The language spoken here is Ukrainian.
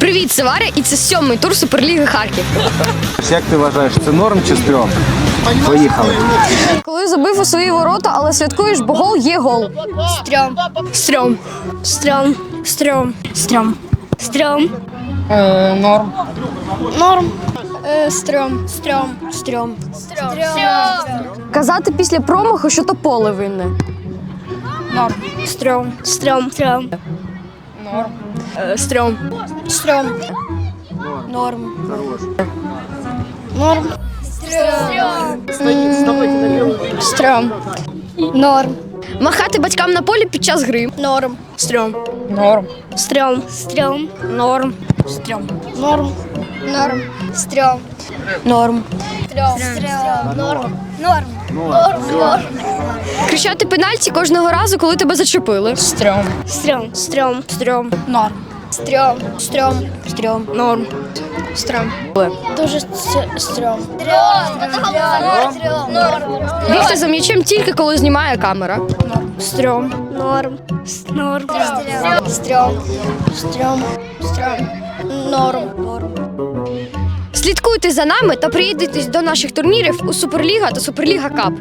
Привіт, це Варя, і це сьомий тур Суперліги Харків. Як ти вважаєш, це норм чи стрьом? Поїхали. Коли забив у свої ворота, але святкуєш, бо гол є гол. Стрьом. Стрьом. Стрьом. Стрьом. Стрьом. Стрьом. норм. Норм. Е, Стрьом. Стрьом. Стрьом. Стрьом. Казати після промаху, що то поле винне. Норм. Стрьом. Стрьом. Стрьом. Е, Стрьом. Стрьом. Норм. Норм. Стрьом. Норм. Махати батькам на полі під час гри. Норм. Стрьом. Норм. Стрьом. Стрьом. Норм. Стрьом. Норм. Норм. Стрьом. Норм. Стрьом. Стрьом. Норм. Норм. Норм. Норм. Кричати пенальті кожного разу, коли тебе зачепили. Стрьом. Стрьом. Стрьом. Стрьом. Норм. Стрьом. Стрьом. Стрьом. Норм. Стрьом. Дуже стрьом. Стрьом. Норм. Бігти за м'ячем тільки коли знімає камера. Стрьом. Норм. С- Норм. Стрьом. Стрьом. Стрьом. Норм. Норм. Слідкуйте за нами та приєднуйтесь до наших турнірів у Суперліга та Суперліга Кап.